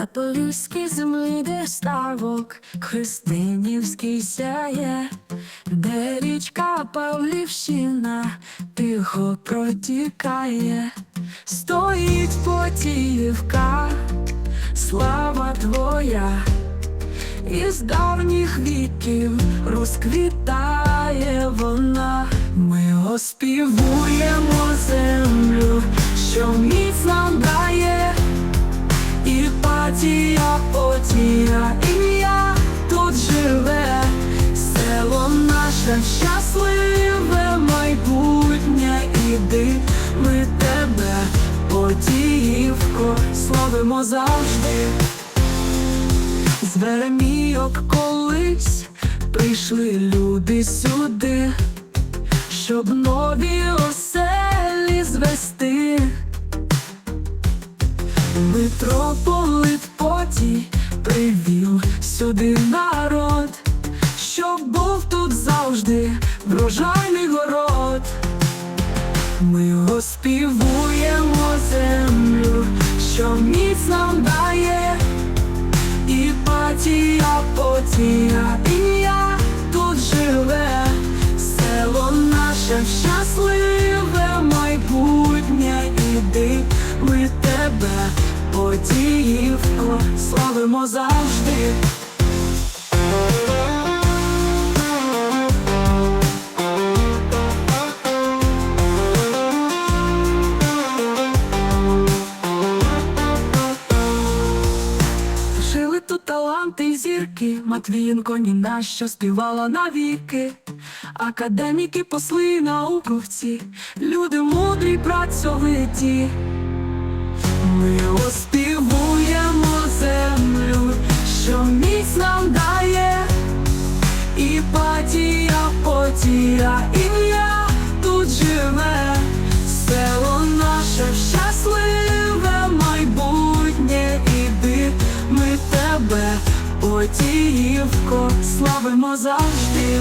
На поліській землі, де ставок, Христинівський сяє, де річка Павлівщина тихо протікає, стоїть потіївка, слава твоя, із давніх віків розквітає вона, ми оспівуємо землю, що міць І патія, потія, ім'я тут живе, село наше щасливе майбутнє, іди ми тебе, потіївко, славимо завжди. З Веремійок колись. Прийшли люди сюди, щоб нові Митрополит потій привів сюди народ, щоб був тут завжди врожайний город. Ми оспівуємо землю, що міць нам дає, і патія, потія, ім'я тут живе, село наше щасливе майбутнє, іди ми тебе, потіївко, славимо завжди. Жили тут таланти й зірки, Матвієнко ні на що співала навіки. Академіки, посли науковці, люди мудрі, працьовиті. Потія, ім'я тут живе, село наше щасливе майбутнє, іди ми тебе, потіївко, славимо завжди.